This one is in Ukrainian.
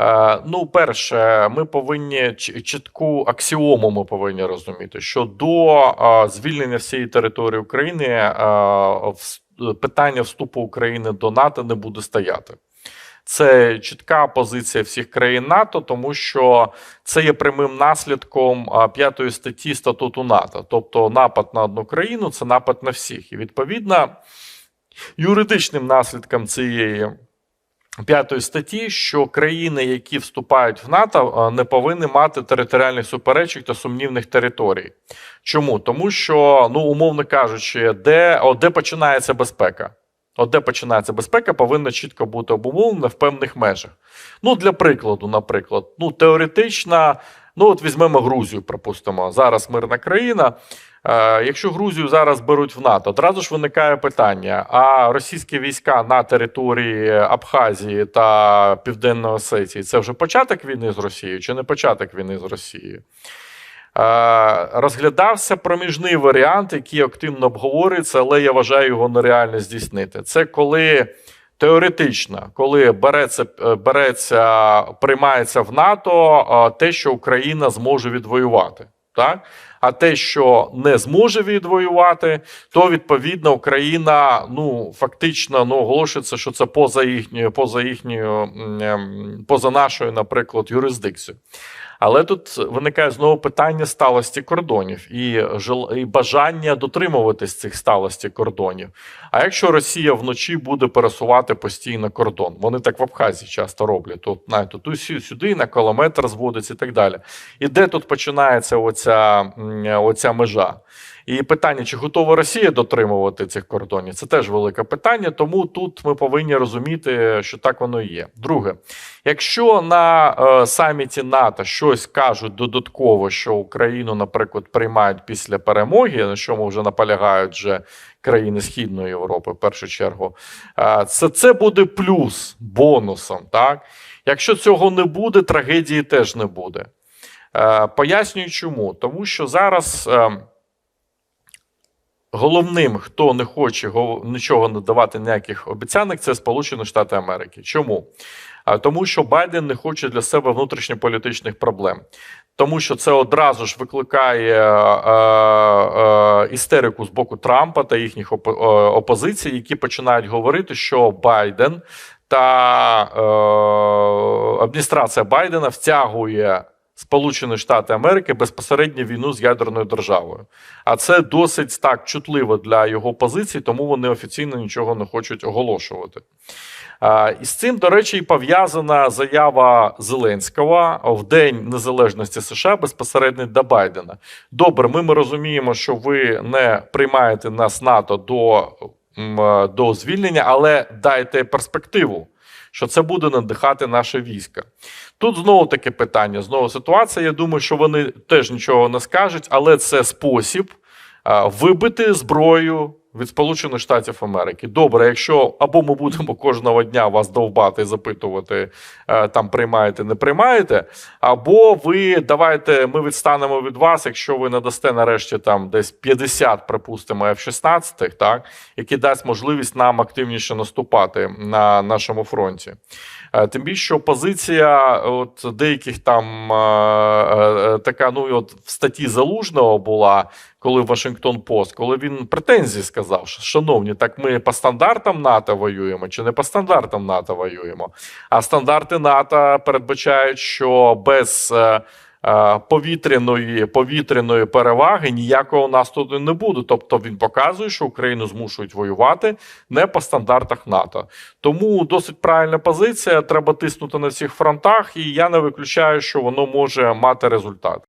Е, Ну, перше, ми повинні чітку аксіому ми повинні розуміти, що до е, звільнення всієї території України е, питання вступу України до НАТО не буде стояти. Це чітка позиція всіх країн НАТО, тому що це є прямим наслідком п'ятої статті статуту НАТО. Тобто напад на одну країну це напад на всіх. І відповідно юридичним наслідком цієї п'ятої статті, що країни, які вступають в НАТО, не повинні мати територіальних суперечок та сумнівних територій. Чому? Тому що, ну умовно кажучи, де, о, де починається безпека? От де починається безпека, повинна чітко бути обумовлена в певних межах. Ну, для прикладу, наприклад, ну теоретично, ну от візьмемо Грузію, припустимо, зараз мирна країна. Е, якщо Грузію зараз беруть в НАТО, одразу ж виникає питання: а російські війська на території Абхазії та Південної Осетії це вже початок війни з Росією чи не початок війни з Росією? Е, Розглядався проміжний варіант, який активно обговорюється, але я вважаю його нереально здійснити. Це коли теоретично, коли береться, е, береться приймається в НАТО е, те, що Україна зможе відвоювати. Так? А те, що не зможе відвоювати, то відповідно Україна ну фактично ну оголошується, що це поза їхньою, поза їхньою, ем, поза нашою, наприклад, юрисдикцією. Але тут виникає знову питання сталості кордонів і, бажання дотримуватись цих сталості кордонів. А якщо Росія вночі буде пересувати постійно кордон, вони так в Абхазії часто роблять. Тут знаєте, тут сю- сюди на кілометр зводиться і так далі. І де тут починається оця, оця межа? І питання, чи готова Росія дотримувати цих кордонів, це теж велике питання. Тому тут ми повинні розуміти, що так воно і є. Друге, якщо на е, саміті НАТО щось кажуть додатково, що Україну, наприклад, приймають після перемоги, на чому вже наполягають вже країни Східної Європи, в першу чергу, е, це, це буде плюс бонусом. Так? Якщо цього не буде, трагедії теж не буде. Е, Пояснюю чому. Тому що зараз. е, Головним, хто не хоче нічого не давати ніяких обіцянок, це Сполучені Штати Америки. Чому? Тому що Байден не хоче для себе внутрішньополітичних проблем. Тому що це одразу ж викликає е, е, істерику з боку Трампа та їхніх е, опозицій, які починають говорити, що Байден та е, адміністрація Байдена втягує Сполучені Штати Америки безпосередньо війну з ядерною державою. А це досить так чутливо для його позицій, тому вони офіційно нічого не хочуть оголошувати. І з цим, до речі, і пов'язана заява Зеленського в День Незалежності США безпосередньо до Байдена. Добре, ми, ми розуміємо, що ви не приймаєте нас НАТО до, до звільнення, але дайте перспективу. Що це буде надихати наше військо. Тут знову таке питання, знову ситуація. Я думаю, що вони теж нічого не скажуть, але це спосіб вибити зброю від Сполучених Штатів Америки. Добре, якщо або ми будемо кожного дня вас довбати запитувати, е, там приймаєте, не приймаєте, або ви давайте ми відстанемо від вас, якщо ви надасте нарешті там десь 50, припустимо, F-16, так, які дасть можливість нам активніше наступати на нашому фронті. Е, Тим більше що позиція от деяких там е, така, ну і от в статті Залужного була, коли Вашингтон Пост, коли він претензії сказав, що шановні, так ми по стандартам НАТО воюємо чи не по стандартам НАТО воюємо. А стандарти НАТО передбачають, що без е, е, повітряної, повітряної переваги ніякого наступу не буде. Тобто він показує, що Україну змушують воювати не по стандартах НАТО. Тому досить правильна позиція. Треба тиснути на всіх фронтах, і я не виключаю, що воно може мати результат.